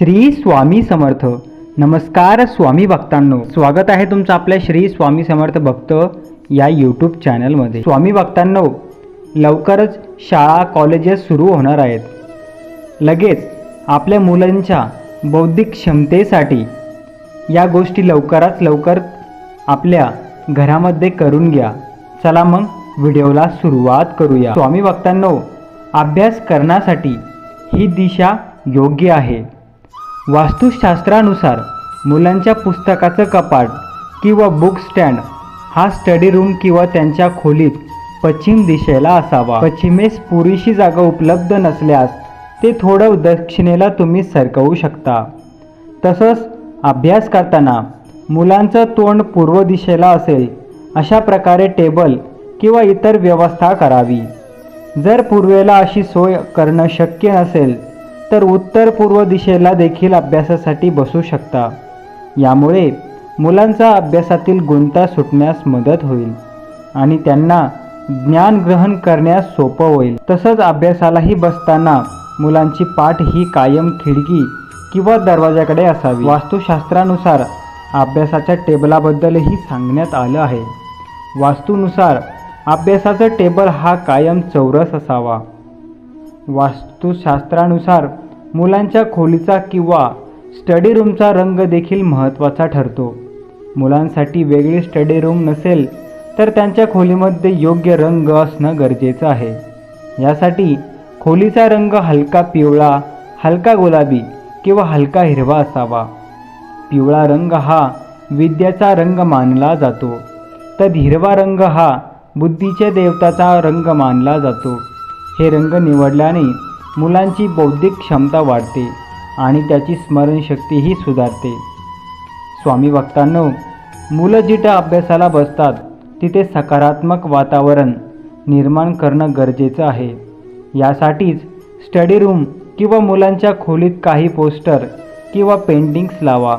श्री स्वामी समर्थ. नमस्कार स्वामी भक्तांनो. स्वागत आहे तुमचं आपल्या श्री स्वामी समर्थ भक्त या यूट्यूब चॅनलमध्ये स्वामी भक्तांनो लवकरच शाळा कॉलेजेस सुरू होणार आहेत. लगेच आपल्या मुलांच्या बौद्धिक क्षमतेसाठी या गोष्टी लवकरात लवकर आपल्या घरामध्ये करून घ्या. चला मग व्हिडिओला सुरुवात करूया. स्वामी भक्तांनो अभ्यास करण्यासाठी ही दिशा योग्य आहे. वास्तुशास्त्रानुसार मुलांच्या पुस्तकाचं कपाट किंवा बुक स्टँड हा स्टडी रूम किंवा त्यांच्या खोलीत पश्चिम दिशेला असावा. पश्चिमेस पुरेशी जागा उपलब्ध नसल्यास ते थोडं दक्षिणेला तुम्ही सरकवू शकता. तसंच अभ्यास करताना मुलांचं तोंड पूर्व दिशेला असेल अशा प्रकारे टेबल किंवा इतर व्यवस्था करावी. जर पूर्वेला अशी सोय करणं शक्य नसेल तर उत्तर पूर्व दिशेला देखील अभ्यासासाठी बसू शकता. यामुळे मुलांचा अभ्यासातील गुंता सुटण्यास मदत होईल आणि त्यांना ज्ञान ग्रहण करण्यास सोपं होईल. तसंच अभ्यासालाही बसताना मुलांची पाठ ही कायम खिडकी किंवा दरवाजाकडे असावी. वास्तुशास्त्रानुसार अभ्यासाच्या टेबलाबद्दलही सांगण्यात आलं आहे. वास्तूनुसार अभ्यासाचं टेबल हा कायम चौरस असावा. वास्तुशास्त्रानुसार मुलांच्या खोलीचा किंवा स्टडी रूमचा रंग देखील महत्त्वाचा ठरतो. मुलांसाठी वेगळी स्टडी रूम नसेल तर त्यांच्या खोलीमध्ये योग्य रंग असणं गरजेचं आहे. यासाठी खोलीचा रंग हलका पिवळा हलका गुलाबी किंवा हलका हिरवा असावा. पिवळा रंग हा विद्याचा रंग मानला जातो. तर हिरवा रंग हा बुद्धीच्या देवताचा रंग मानला जातो. हे रंग निवडल्याने मुलांची बौद्धिक क्षमता वाढते आणि त्याची स्मरणशक्तीही सुधारते. स्वामी भक्तांनो मुलं जिथं अभ्यासाला बसतात तिथे सकारात्मक वातावरण निर्माण करणं गरजेचं आहे. यासाठीच स्टडी रूम किंवा मुलांच्या खोलीत काही पोस्टर किंवा पेंटिंग्स लावा.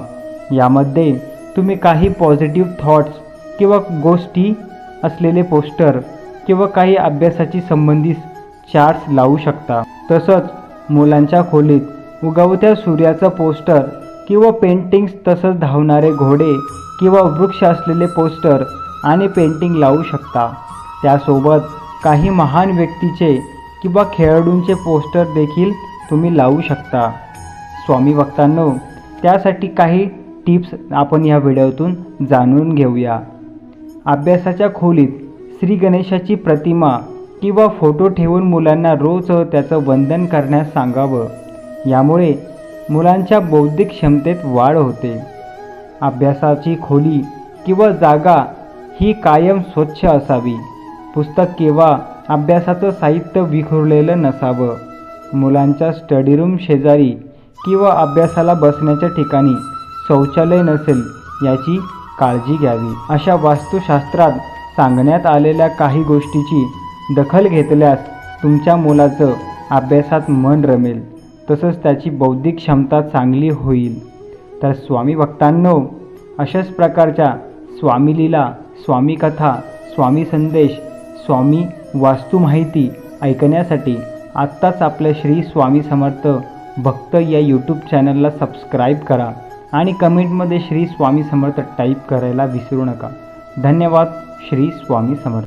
यामध्ये तुम्ही काही पॉझिटिव्ह थॉट्स किंवा गोष्टी असलेले पोस्टर किंवा काही अभ्यासाची संबंधित चार्ट्स लावू शकता. तसंच मुलांच्या खोलीत उगवत्या सूर्याचं पोस्टर किंवा पेंटिंग्स तसंच धावणारे घोडे किंवा वृक्ष असलेले पोस्टर आणि पेंटिंग लावू शकता. त्यासोबत काही महान व्यक्तीचे किंवा खेळाडूंचे पोस्टर देखील तुम्ही लावू शकता. स्वामी भक्तांनो त्यासाठी काही टिप्स आपण या व्हिडिओतून जाणून घेऊया. अभ्यासाच्या खोलीत श्री गणेशाची प्रतिमा किंवा फोटो ठेवून मुलांना रोज त्याचं वंदन करण्यास सांगावं. यामुळे मुलांच्या बौद्धिक क्षमतेत वाढ होते. अभ्यासाची खोली किंवा जागा ही कायम स्वच्छ असावी. पुस्तक किंवा अभ्यासाचं साहित्य विखुरलेलं नसावं. मुलांच्या स्टडी रूम शेजारी किंवा अभ्यासाला बसण्याच्या ठिकाणी शौचालय नसेल याची काळजी घ्यावी. अशा वास्तुशास्त्रात सांगण्यात आलेल्या काही गोष्टीची दखल घेतल्यास तुमच्या मुलाचं अभ्यासात मन रमेल. तसंच त्याची बौद्धिक क्षमता चांगली होईल. तर स्वामी भक्तांनो अशाच प्रकारच्या स्वामी लीला स्वामी कथा स्वामी संदेश स्वामी वास्तू माहिती ऐकण्यासाठी आत्ताच आपल्या श्री स्वामी समर्थ भक्त या यूट्यूब चॅनलला सबस्क्राईब करा आणि कमेंटमध्ये श्री स्वामी समर्थ टाईप करायला विसरू नका. धन्यवाद श्री स्वामी समर्थ.